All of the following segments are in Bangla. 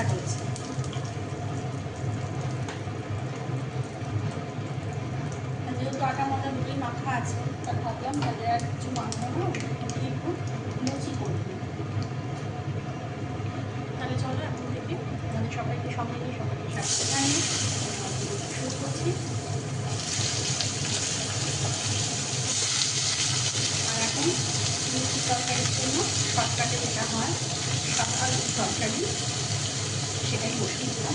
আর যেহেতু আটা ময়দা রুটি মাখা আছে তা ভাবলাম তাহলে আর কিছু মাখবো না ওগুলো দিয়ে একটু লুচি করব তাহলে চলো এখন থেকে মানে সবাইকে সঙ্গে নিয়ে সবাইকে সাথে জানিয়ে শুরু করছি আর এখন লুচি তরকারির জন্য শর্টকাটে যেটা হয় সকাল তরকারি সেটাই বসিয়ে দিলাম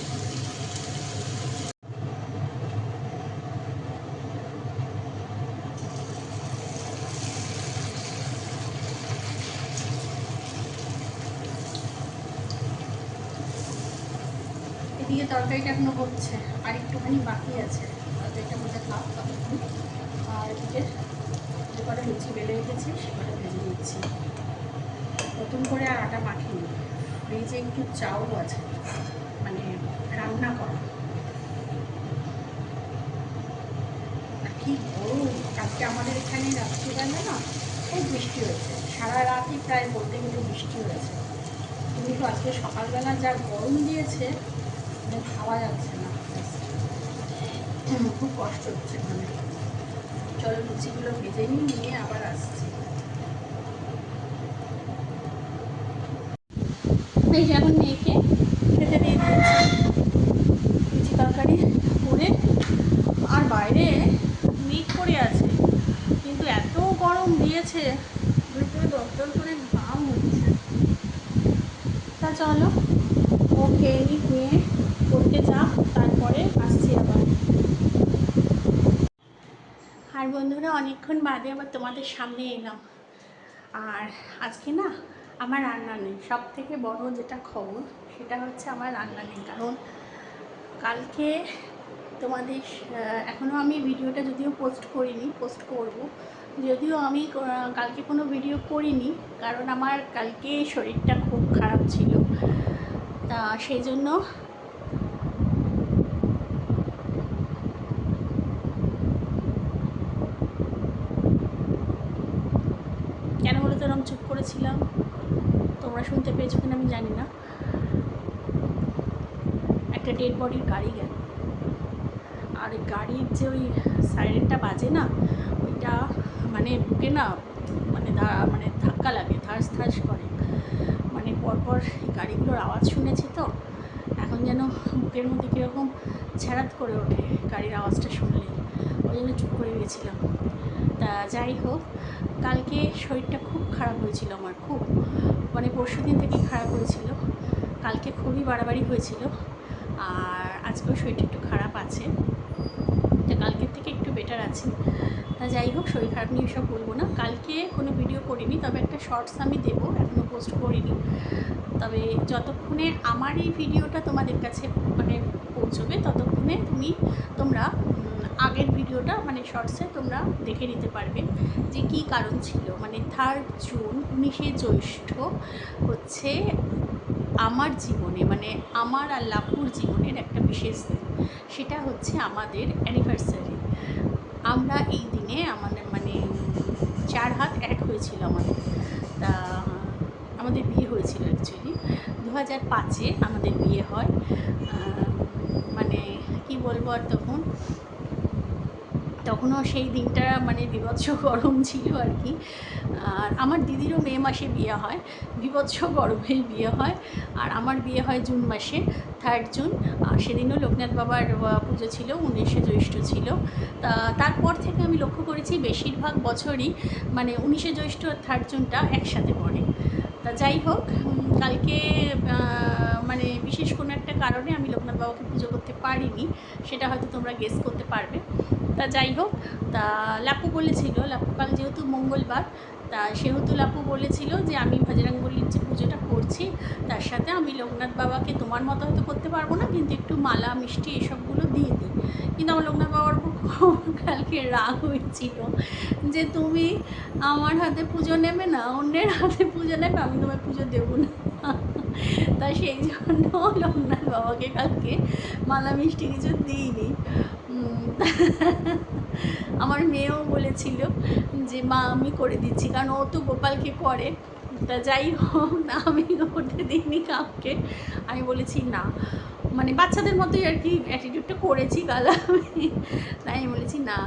এদিকে তরকারিটা এখনও হচ্ছে, আর একটুখানি বাকি আছে। তরকারিটা মধ্যে থাক ততক্ষণ। আর এদিকে যে কটা লুচি বেলে রেখেছি সে কটা ভেজে নিচ্ছি। নতুন করে আর আটা মাখিনি। ফ্রিজে একটু চাউল আছে মানে রান্না করা। কি গরম আমাদের এখানে রাত্রিবেলা না খুব বৃষ্টি হয়েছে। সারা রাতই প্রায় বলতে গেলে বৃষ্টি হয়েছে। কিন্তু আজকে সকালবেলা যা গরম দিয়েছে খাওয়া যাচ্ছে না। খুব কষ্ট হচ্ছে মানে চলো লুচিগুলো ভেজে নিই নিয়ে আবার আসছি। এই যে এখন মেয়েকে খেতে দিয়ে দিয়েছি লুচি তরকারি করে আর বাইরে মেঘ করে আছে কিন্তু এত গরম দিয়েছে ভিতরে দরদর করে ঘাম হচ্ছে তা চলো ও খেয়ে নিক নিয়ে পড়তে যাক তারপরে আসছি আবার আর বন্ধুরা, অনেকক্ষণ বাদে আবার তোমাদের সামনে এলাম। আর আজকে না, আমার রান্না নেই। সব থেকে বড় যেটা খবর, সেটা হচ্ছে আমার রান্না নেই। কারণ কালকে তোমাদের এখনও আমি ভিডিওটা যদিও পোস্ট করিনি পোস্ট করব। যদিও আমি কালকে কোনো ভিডিও করিনি, কারণ আমার কালকে শরীরটা খুব খারাপ ছিল। তা সেই জন্য কেন বলো তো এরকম চুপ করেছিলাম। তোমরা শুনতে পেয়েছ কিনা আমি জানি না। একটা ডেড বডির গাড়ি গেল। আর গাড়ির যে ওই সাইরেনটা বাজে না, ওইটা মানে বুকে না মানে মানে ধাক্কা লাগে, ধাস ধাস করে। মানে পরপর গাড়িগুলোর আওয়াজ শুনেছি তো, এখন যেন বুকের মধ্যে কীরকম ছ্যাড়াত করে ওঠে গাড়ির আওয়াজটা শুনলে ওই জন্য চুপ করে গেছিলাম। তা যাই হোক কালকে শরীরটা খুব খারাপ হয়েছিল আমার, খুব। মানে পরশু দিন থেকেই খারাপ হয়েছিল। কালকে খুবই বাড়াবাড়ি হয়েছিল। আর আজকেও শরীরটা একটু খারাপ আছে। তা কালকের থেকে একটু বেটার আছে। তা যাই হোক, শরীর খারাপ নিয়ে সব বলব না। কালকে কোনো ভিডিও করিনি, তবে একটা শর্টস আমি দেবো এখনও পোস্ট করিনি। তবে যতক্ষণে আমার এই ভিডিওটা তোমাদের কাছে মানে পৌঁছবে, ততক্ষণে তুমি তোমরা আগের ভিডিওটা মানে শর্টসে তোমরা দেখে নিতে পারবে যে কী কারণ ছিল। মানে থার্ড জুন উনিশে জ্যৈষ্ঠ হচ্ছে আমার জীবনে মানে আমার আর লাপুর জীবনের একটা বিশেষ দিন। সেটা হচ্ছে আমাদের অ্যানিভার্সারি আমরা এই দিনে আমাদের মানে চার হাত এক হয়েছিল আমাদের। তা আমাদের বিয়ে হয়েছিল অ্যাকচুয়ালি দু হাজার পাঁচে আমাদের বিয়ে হয়। মানে কি বলব আর তখন? তখনও সেই দিনটা মানে বিভৎস গরম ছিল আর কি। আর আমার দিদিরও মে মাসে বিয়ে হয়, বিভৎস গরমেই বিয়ে হয়। আর আমার বিয়ে হয় জুন মাসে থার্ড জুন। আর সেদিনও লোকনাথ বাবার পুজো ছিল, উনিশে জ্যৈষ্ঠ ছিল। তা তারপর থেকে আমি লক্ষ্য করেছি বেশিরভাগ বছরই মানে উনিশে জ্যৈষ্ঠ আর থার্ড জুনটা একসাথে পড়ে। তা যাই হোক কালকে মানে বিশেষ কোনো একটা কারণে আমি লোকনাথ বাবাকে পুজো করতে পারিনি, সেটা হয়তো তোমরা গেস করতে পারবে। তা যাই হোক, তা লাপু বলেছিল, লাপু কাল যেহেতু মঙ্গলবার তা সেহেতু লাপু বলেছিল যে, আমি ভজরাঙ্গলির যে পুজোটা করছি, তার সাথে আমি লোকনাথ বাবাকে তোমার মতো হয়তো করতে পারব না, কিন্তু একটু মালা, মিষ্টি এসবগুলো দিয়ে দিই। কিন্তু আমার লোকনাথ বাবার উপর কালকে রাগ হয়েছিল যে, তুমি আমার হাতে পুজো নেবে না, অন্যের হাতে পুজো নেবে, আমি তোমায় পুজো দেবো না। তা সেই জন্য লোকনাথ বাবাকে কালকে মালা, মিষ্টি কিছু দিইনি। আমার মেয়েও বলেছিল যে, মা, আমি করে দিচ্ছি। কারণ ও তো গোপালকে করে। তা যাই হোক, না, আমি করতে দিইনি কাউকে। আমি বলেছি, না। মানে বাচ্চাদের মতোই আর কি অ্যাটিটিউডটা করেছি কাল আমি। তাই আমি বলেছি, না।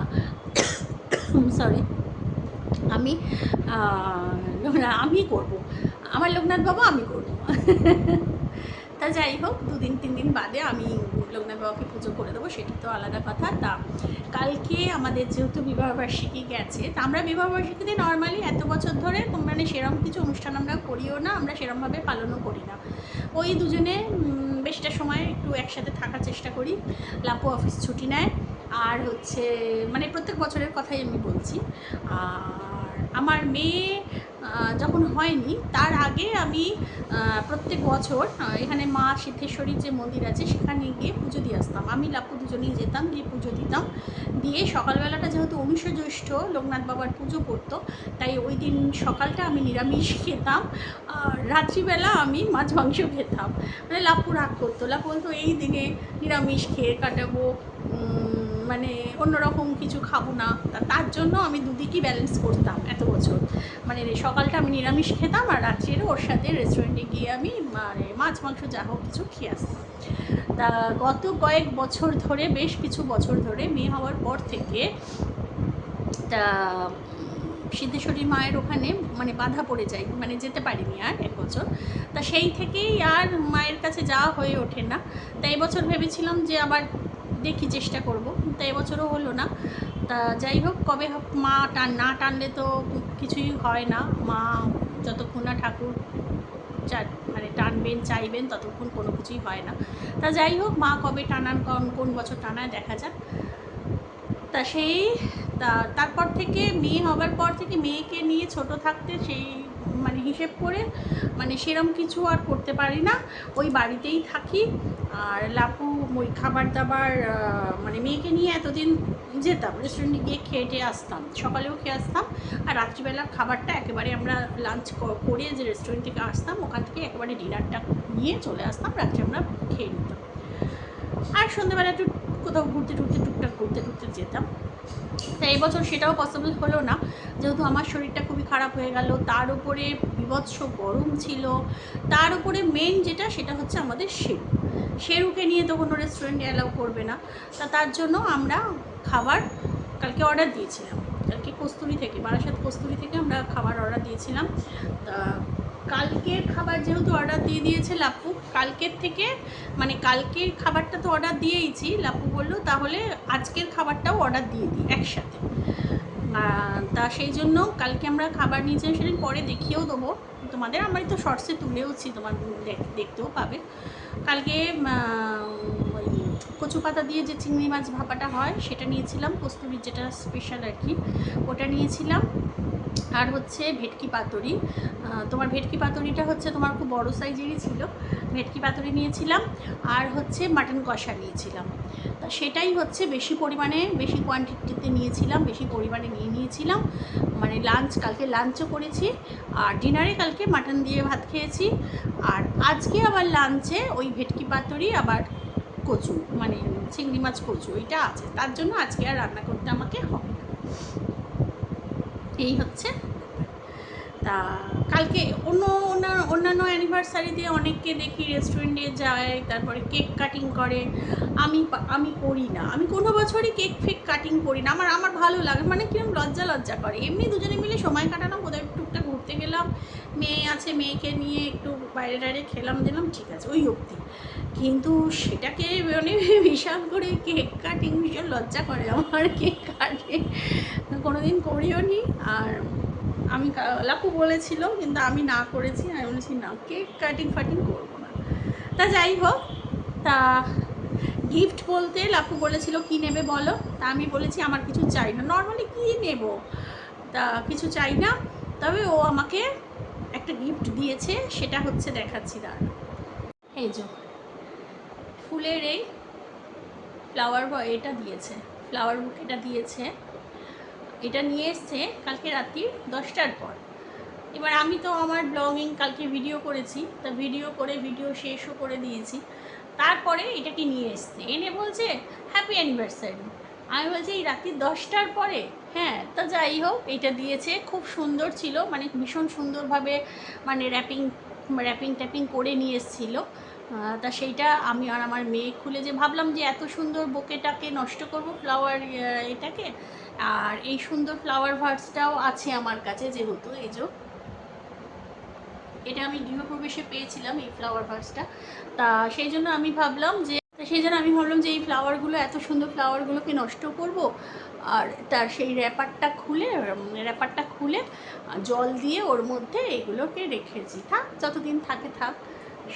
সরি আমি আমি করব। আমার লোকনাথ বাবা, আমি করব। তা যাই হোক, দুদিন, তিন দিন বাদে আমি লোকনাথ বাবাকে পুজো করে দেবো, সেটা তো আলাদা কথা। তা কালকে আমাদের যেহেতু বিবাহবার্ষিকী গেছে, তা আমরা বিবাহবার্ষিকীতে নর্মালি এত বছর ধরে মানে সেরকম কিছু অনুষ্ঠান আমরা করিও না, আমরা সেরমভাবে পালনও করি না। ওই দুজনে বেশটা সময় একটু একসাথে থাকার চেষ্টা করি, লাপু অফিস ছুটি নেয়। আর হচ্ছে মানে প্রত্যেক বছরের কথাই আমি বলছি। আর আমার মেয়ে যখন হয়নি, তার আগে আমি প্রত্যেক বছর এখানে মা সিদ্ধেশ্বরীর যে মন্দির আছে, সেখানে গিয়ে পুজো দিয়ে আসতাম। আমি লাপু দুজনেই যেতাম, গিয়ে পুজো দিতাম। দিয়ে সকালবেলাটা যেহেতু উনিশে জ্যৈষ্ঠ লোকনাথ বাবার পুজো করতো, তাই ওই দিন সকালটা আমি নিরামিষ খেতাম, আর রাত্রিবেলা আমি মাছ মাংস খেতাম। মানে লাপু রাগ করতো। লাপু বলতো, এই দিনে নিরামিষ খেয়ে কাটাবো মানে অন্যরকম কিছু খাব না। তার জন্য আমি দুদিকই ব্যালেন্স করতাম এত বছর। মানে সকালটা আমি নিরামিষ খেতাম আর রাত্রির ওর সাথে রেস্টুরেন্টে গিয়ে আমি মানে মাছ, মাংস যা হোক কিছু খেয়ে আসতাম। তা গত কয়েক বছর ধরে, বেশ কিছু বছর ধরে মেয়ে হওয়ার পর থেকে তা সিদ্ধেশ্বরী মায়ের ওখানে মানে বাধা পড়ে যায় মানে যেতে পারিনি আর এক বছর। তা সেই থেকেই আর মায়ের কাছে যাওয়া হয়ে ওঠে না। তা এবছর ভেবেছিলাম যে আবার দেখি চেষ্টা করব তা এবছরও হলো না। তা যাই হোক, কবে হোক মা টান, না টানলে তো কিছুই হয় না। মা যতক্ষণ না ঠাকুর মানে টানবেন, চাইবেন, ততক্ষণ কোনো কিছুই হয় না। তা যাই হোক, মা কবে টানান, কোন কোন বছর টানায় দেখা যাক। তা সেই তারপর থেকে মেয়ে হবার পর থেকে মেয়েকে নিয়ে ছোট থাকতে সেই মানে হিসেব করে মানে সেরম কিছু আর করতে পারি না। ওই বাড়িতেই থাকি। আর লাপু ওই খাবার দাবার মানে মেয়েকে নিয়ে এতদিন যেতাম রেস্টুরেন্টে গিয়ে খেয়ে টেয়ে আসতাম। সকালেও খেয়ে আসতাম। আর রাত্রিবেলার খাবারটা একেবারে আমরা লাঞ্চ করে যে রেস্টুরেন্ট থেকে আসতাম, ওখান থেকে একেবারে ডিনারটা নিয়ে চলে আসতাম। রাত্রে আমরা খেয়ে নিতাম। আর সন্ধ্যেবেলা একটু কোথাও ঘুরতে টুরতে, টুকটাক ঘুরতে টুরতে যেতাম। তা এই বছর সেটাও পসিবল হলো না। যেহেতু আমার শরীরটা খুবই খারাপ হয়ে গেল, তার উপরে বিভৎস গরম ছিল। তার উপরে মেন যেটা, সেটা হচ্ছে আমাদের শেরু শেরুকে নিয়ে তো কোনো রেস্টুরেন্টে অ্যালাউ করবে না। তা তার জন্য আমরা খাবার কালকে অর্ডার দিয়েছিলাম। কালকে কস্তুরি থেকে, বারাসাত কস্তুরি থেকে আমরা খাবার অর্ডার দিয়েছিলাম। তা কালকের খাবার যেহেতু অর্ডার দিয়ে দিয়েছে লাপু, কালকের থেকে মানে কালকের খাবারটা তো অর্ডার দিয়েইছি, লাপু বলল তাহলে আজকের খাবারটাও অর্ডার দিয়ে দিই একসাথে। তা সেই জন্য কালকে আমরা খাবার নিয়েছিলাম সেদিন পরে দেখিয়েও দেবো। তোমাদের আমরা তো শর্টসে তুলেওছি, তোমার দেখতেও পাবে। কালকে ওই কচু পাতা দিয়ে যে চিংড়ি মাছ ভাপাটা হয়, সেটা নিয়েছিলাম কস্তুরির যেটা স্পেশাল আর কি, ওটা নিয়েছিলাম। আর হচ্ছে ভেটকি পাতুরি। তোমার ভেটকি পাতুরিটা হচ্ছে তোমার খুব বড় সাইজেরই ছিল। ভেটকি পাতুরি নিয়েছিলাম আর হচ্ছে মাটন কষা নিয়েছিলাম। তা সেটাই হচ্ছে বেশি পরিমাণে, বেশি কোয়ান্টিটিতে নিয়েছিলাম, বেশি পরিমাণে নিয়ে নিয়েছিলাম। মানে লাঞ্চ কালকে লাঞ্চও করেছি আর ডিনারে কালকে মাটন দিয়ে ভাত খেয়েছি। আর আজকে আবার লাঞ্চে ওই ভেটকি পাতুরি, আবার কচু মানে চিংড়ি মাছ কচু এটা আছে। তার জন্য আজকে আর রান্না করতে আমাকে হবে না। এই হচ্ছে। তা কালকে অন্য অন্য- অন্যান্য অ্যানিভার্সারি দিয়ে অনেককে দেখি রেস্টুরেন্টে যায়, তারপরে কেক কাটিং করে। আমি আমি করি না। আমি কোনো বছরই কেক ফেক কাটিং করি না। আমার আমার ভালো লাগে। মানে কিরম লজ্জা লজ্জা করে। এমনি দুজনে মিলে সময় কাটানো বোধহয় একটু ঘুরতে গেলাম। মেয়ে আছে, মেয়েকে নিয়ে একটু বাইরে টাইরে খেলাম, দিলাম, ঠিক আছে, ওই অবধি। কিন্তু সেটাকে মানে বিশাল করে কেক কাটিং ভীষণ লজ্জা করে আমার কেক কাটিং। কোনোদিন করিও নি। আর আমি কা- লাপু বলেছিল, কিন্তু আমি না করেছি, আমি বলেছি, না, কেক কাটিং ফাটিং করব না। তা যাই হোক, তা গিফট বলতে লাপু বলেছিল, কি নেবে বলো? তা আমি বলেছি, আমার কিছু চাই না। নর্মালি কী নেব? তা কিছু চাই না। তবে ও আমাকে একটা গিফট দিয়েছে, সেটা হচ্ছে দেখাচ্ছি দাঁড়া এই যে, ফুলের এই ফ্লাওয়ার বয় এটা দিয়েছে ফ্লাওয়ার বুক এটা দিয়েছে। এটা নিয়ে এসছে কালকে রাত্রি দশটার পর। এবার আমি তো আমার ব্লগিং কালকে ভিডিও করেছি, তা ভিডিও করে ভিডিও শেষও করে দিয়েছি। তারপরে এটাকে নিয়ে এসছে। এনে বলছে হ্যাপি অ্যানিভার্সারি আমি বলছি, এই রাত্রি দশটার পরে? হ্যাঁ তা যাই হোক, এটা দিয়েছে। খুব সুন্দর ছিল মানে ভীষণ সুন্দরভাবে মানে র্যাপিং র্যাপিং ট্যাপিং করে নিয়ে এসেছিল। তা সেইটা আমি আর আমার মেয়ে খুলে যে ভাবলাম যে এত সুন্দর বোকেটাকে নষ্ট করব ফ্লাওয়ার এটাকে, আর এই সুন্দর ফ্লাওয়ার ভার্সটাও আছে আমার কাছে যেহেতু, এই যে। এটা আমি গৃহপ্রবেশে পেয়েছিলাম এই ফ্লাওয়ার ভার্সটা তা সেই জন্য আমি ভাবলাম যে সেই জন্য আমি ভাবলাম যে এই ফ্লাওয়ারগুলো এত সুন্দর ফ্লাওয়ারগুলোকে নষ্ট করব আর তার সেই র্যাপারটা খুলে র্যাপারটা খুলে জল দিয়ে ওর মধ্যে এগুলোকে রেখেছি। থাক, যতদিন থাকে থাক।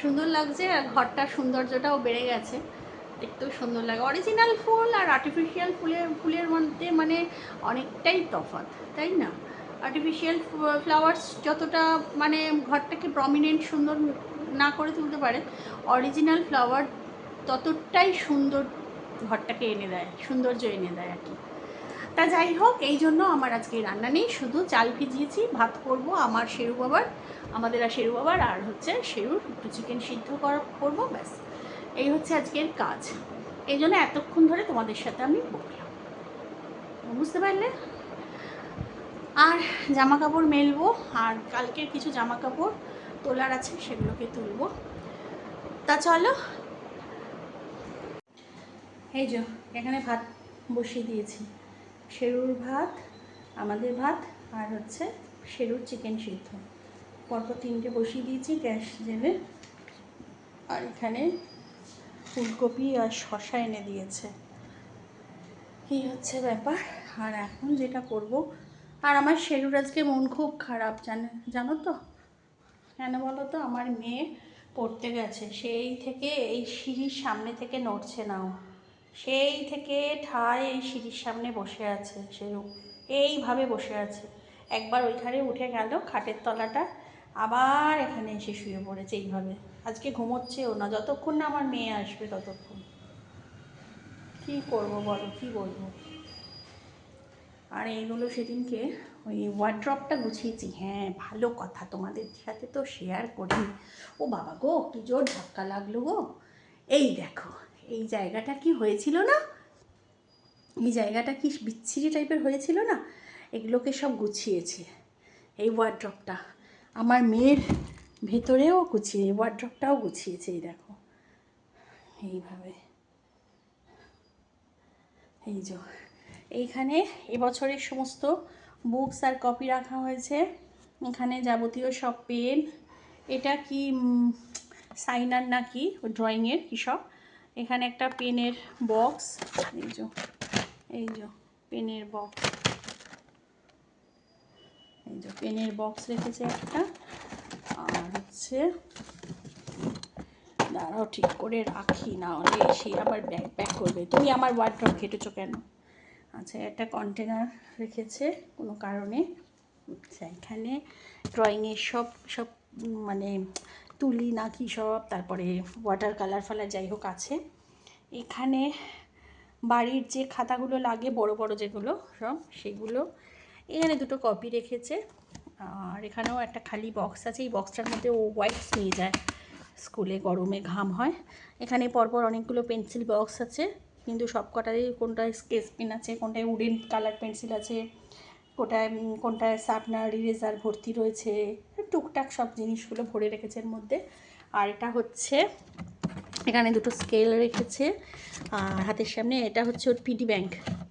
সুন্দর লাগছে আর ঘরটার সৌন্দর্যটাও বেড়ে গেছে। দেখতেও সুন্দর লাগে। অরিজিনাল ফুল আর আর্টিফিশিয়াল ফুলের ফুলের মধ্যে মানে অনেকটাই তফাৎ, তাই না? আর্টিফিশিয়াল ফ্লাওয়ার্স যতটা মানে ঘরটাকে প্রমিনেন্ট সুন্দর না করে তুলতে পারে অরিজিনাল ফ্লাওয়ার ততটাই সুন্দর ঘরটাকে এনে দেয়, সৌন্দর্য এনে দেয় আর কি। তা যাই হোক, এই জন্য আমার আজকে রান্না নেই। শুধু চাল ভিজিয়েছি, ভাত করব, আমার শেরু বাবার, আমাদের আর শেরু বাবার, আর হচ্ছে শেরুর একটু চিকেন সিদ্ধ করা, করব, ব্যাস। এই হচ্ছে আজকের কাজ। এই জন্য এতক্ষণ ধরে তোমাদের সাথে আমি বললাম। বুঝতে পারলে? আর জামা কাপড় মেলবো, আর কালকের কিছু জামা কাপড় তোলার আছে, সেগুলোকে তুলবো। তা চলো। এই যে, এখানে ভাত বসিয়ে দিয়েছি। শেরুর ভাত, আমাদের ভাত আর হচ্ছে শেরুর চিকেন সিদ্ধ। পরপর তিনটে বসিয়ে দিয়েছি, গ্যাস জেলে আর এখানে ফুলকপি আর শশা এনে দিয়েছে। এই হচ্ছে ব্যাপার। আর এখন যেটা করব, আর আমার শেরুর আজকে মন খুব খারাপ, জানে, জানো তো? কেন বলো তো? আমার মেয়ে পড়তে গেছে, সেই থেকে এই সিঁড়ির সামনে থেকে নড়ছে না ও সেই থেকে ঠায় এই সিঁড়ির সামনে বসে আছে শেরু এইভাবে বসে আছে। একবার ওইখানে উঠে গেল খাটের তলাটা, আবার এখানে এসে শুয়ে পড়েছে এইভাবে। আজকে ঘুমোচ্ছেও না, যতক্ষণ না আমার মেয়ে আসবে ততক্ষণ। কি করব বলো, কি বলব? আর এইগুলো সেদিনকে ওই ওয়ার্ড্রপটা গুছিয়েছি। হ্যাঁ ভালো কথা তোমাদের সাথে তো শেয়ার করি। ও বাবা গো, কি জোর ধাক্কা লাগল গো। এই দেখো এই জায়গাটা কি হয়েছিল না? এই জায়গাটা কি বিচ্ছিরি টাইপের হয়েছিল না? এগুলোকে সব গুছিয়েছি। এই ওয়ার্ড্রপটা আমার মেয়ের ভেতরেও গুছিয়ে ওয়ার্ড্রপটাও গুছিয়েছে, এই দেখো। এইভাবে। এই যে, এইখানে এবছরের সমস্ত বুকস আর কপি রাখা হয়েছে। এখানে যাবতীয় সব পেন এটা কি সাইনার না কি ড্রয়িংয়ের কী সব? এখানে একটা পেনের বক্স, এই যে এই যে, পেনের বক্স। এই যে, পেনের বক্স রেখেছে একটা। আর হচ্ছে, দাঁড়াও, ঠিক করে রাখি, না হলে সে আবার ব্যাগ প্যাক করবে। তুমি আমার ওয়ার্ড্রপ ঘেটেছো কেন? আচ্ছা একটা কন্টেনার রেখেছে কোনো কারণে। আচ্ছা এখানে ড্রয়িংয়ের সব সব মানে তুলি না কি সব, তারপরে ওয়াটার কালার ফালার যাই হোক আছে। এখানে বাড়ির যে খাতাগুলো লাগে, বড় বড় যেগুলো সব, সেগুলো। এখানে দুটো কপি রেখেছে। আর এখানেও একটা খালি বক্স আছে। এই বক্সটার মধ্যে ও হোয়াইটস নিয়ে যায়। স্কুলে গরমে ঘাম হয়। এখানে পরপর অনেকগুলো পেন্সিল বক্স আছে। কিন্তু সব কটারই কোনটায় স্কেচ পেন আছে, কোনটায় উডেন কালার পেন্সিল আছে। কোটায় কোনটায় শার্পনার ইরেজার ভর্তি রয়েছে, টুকটাক সব জিনিসগুলো ভরে রেখেছে এর মধ্যে। আর এটা হচ্ছে, এখানে দুটো স্কেল রেখেছে, আর হাতের সামনে এটা হচ্ছে ওর পিডি ব্যাংক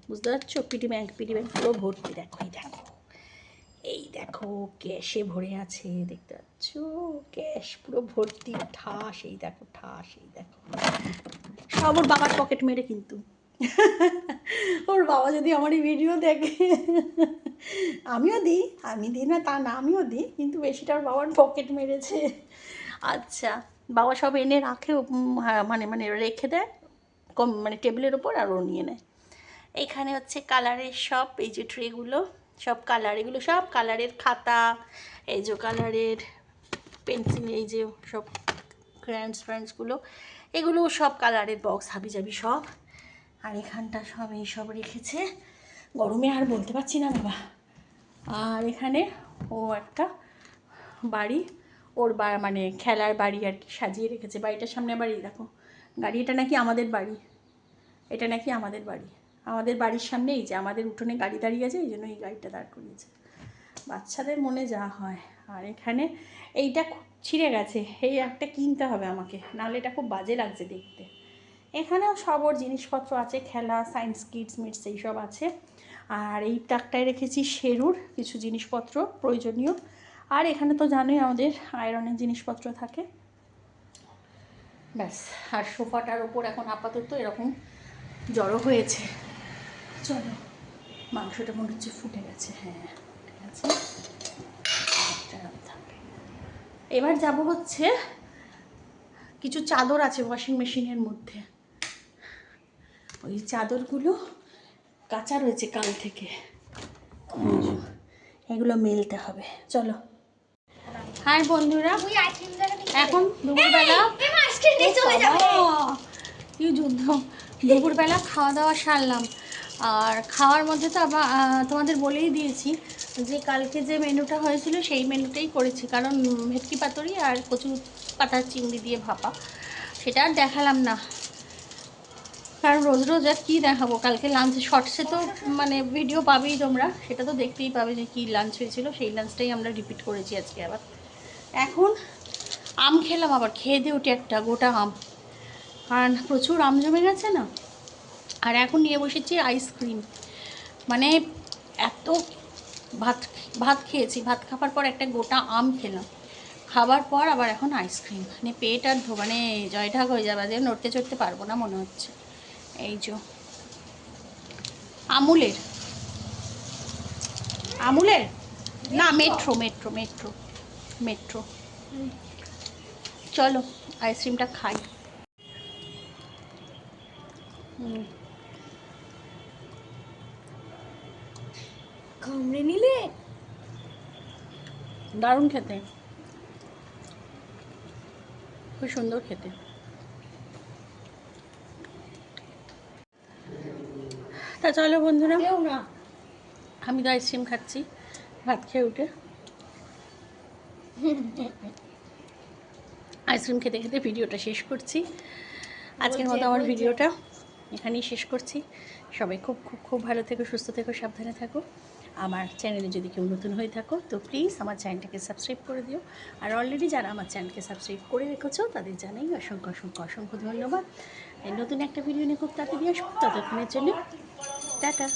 বুঝতে পারছ? পিডি ব্যাংক পিডি ব্যাংক পুরো ভর্তি। দেখো, এই দেখো। এই দেখো ক্যাশে ভরে আছে, দেখতে পাচ্ছ? ক্যাশ পুরো ভর্তি, ঠাস, এই দেখো, ঠাস, এই দেখো। সব ওর বাবার পকেট মেরে কিন্তু। ওর বাবা যদি আমার এই ভিডিও দেখে আমিও দিই আমি দিই না তা না আমিও দিই কিন্তু বেশিটা ওর বাবার পকেট মেরেছে। আচ্ছা বাবা সব এনে রাখে হ্যাঁ, মানে মানে রেখে দেয় কম মানে টেবিলের ওপর আর ও নিয়ে নেয়। এখানে হচ্ছে কালারের সব এই যে ট্রেগুলো সব কালার এগুলো সব কালারের খাতা এই যে কালারের পেন্সিল এই যে সব ক্র্যান্স ফ্র্যান্সগুলো এগুলো সব কালারের বক্স হাবি যাবি সব। আর এখানটা সব এই সব রেখেছে। গরমে আর বলতে পারছি না বাবা। আর এখানে ও একটা বাড়ি, ওর বা মানে খেলার বাড়ি আর কি সাজিয়ে রেখেছে। বাড়িটার সামনে বাড়ি দেখো, গাড়ি, এটা নাকি আমাদের বাড়ি। এটা নাকি আমাদের বাড়ি। আমাদের বাড়ির সামনে এই যে, আমাদের উঠোনে গাড়ি দাঁড়িয়ে আছে, এই জন্য এই গাড়িটা দাঁড় করিয়েছে। বাচ্চাদের মনে যা হয়। আর এখানে এইটা খুব ছিঁড়ে গেছে। এই একটা কিনতে হবে আমাকে। নাহলে এটা খুব বাজে লাগছে দেখতে। এখানেও সবর জিনিসপত্র আছে, খেলা সায়েন্স কিডস মিটস এইসব আছে। আর এই টাকটায় রেখেছি শেরুর কিছু জিনিসপত্র প্রয়োজনীয়। আর এখানে তো জানোই আমাদের আয়রনের জিনিসপত্র থাকে। ব্যাস, আর সোফাটার ওপর এখন আপাতত এরকম জড়ো হয়েছে। চলো, মাংসটা মনে হচ্ছে ফুটে গেছে। হ্যাঁ ঠিক আছে। এবার যাব হচ্ছে, কিছু চাদর আছে ওয়াশিং মেশিনের মধ্যে। ওই চাদরগুলো কাঁচা রয়েছে কাল থেকে। এগুলো মেলতে হবে। চলো। হাই বন্ধুরা এখন দুপুরবেলা কি যুদ্ধ। দুপুরবেলা খাওয়া দাওয়া সারলাম। আর খাওয়ার মধ্যে তো আবার তোমাদের বলেই দিয়েছি যে কালকে যে মেনুটা হয়েছিল সেই মেনুটাই করেছি। কারণ ভেটকি পাতুরি আর কচু পাতার চিংড়ি দিয়ে ভাপা। সেটা আর দেখালাম না। কারণ রোজ রোজ আর কী দেখাবো? কালকে লাঞ্চ শর্টসে তো মানে ভিডিও পাবেই তোমরা। সেটা তো দেখতেই পাবে যে কী লাঞ্চ হয়েছিল। সেই লাঞ্চটাই আমরা রিপিট করেছি আজকে আবার। এখন আম খেলাম আবার। খেয়ে দিয়ে উঠে একটা গোটা আম। কারণ প্রচুর আম জমে গেছে না? আর এখন নিয়ে বসেছি আইসক্রিম মানে এত ভাত ভাত খেয়েছি। ভাত খাবার পর একটা গোটা আম খেলাম। খাবার পর আবার এখন আইসক্রিম মানে পেট আর মানে জয়ঢাক হয়ে যাবে। যে নড়তে চড়তে পারব না মনে হচ্ছে। এই যে। আমুলের। আমুলের? না, মেট্রো মেট্রো মেট্রো মেট্রো। চলো, আইসক্রিমটা খাই। কামড়ে নিলে? দারুণ খেতে। খুব সুন্দর খেতে। তা চলো বন্ধুরা। আমি তো আইসক্রিম খাচ্ছি। ভাত খেয়ে উঠে। আইসক্রিম খেতে খেতে ভিডিওটা শেষ করছি। আজকের মতো আমার ভিডিওটা এখানেই শেষ করছি। সবাই খুব খুব খুব ভালো থেকো সুস্থ থেকো সাবধানে থাকো। আমার চ্যানেলে যদি কেউ নতুন হয়ে থাকো তো প্লিজ আমার চ্যানেলটাকে সাবস্ক্রাইব করে দিও। আর অলরেডি যারা আমার চ্যানেলকে সাবস্ক্রাইব করে রেখেছো তাদের জানাই অসংখ্য অসংখ্য অসংখ্য ধন্যবাদ। নতুন একটা ভিডিও নিয়ে খুব তাড়াতাড়ি আসব। ততক্ষণের জন্য টাটা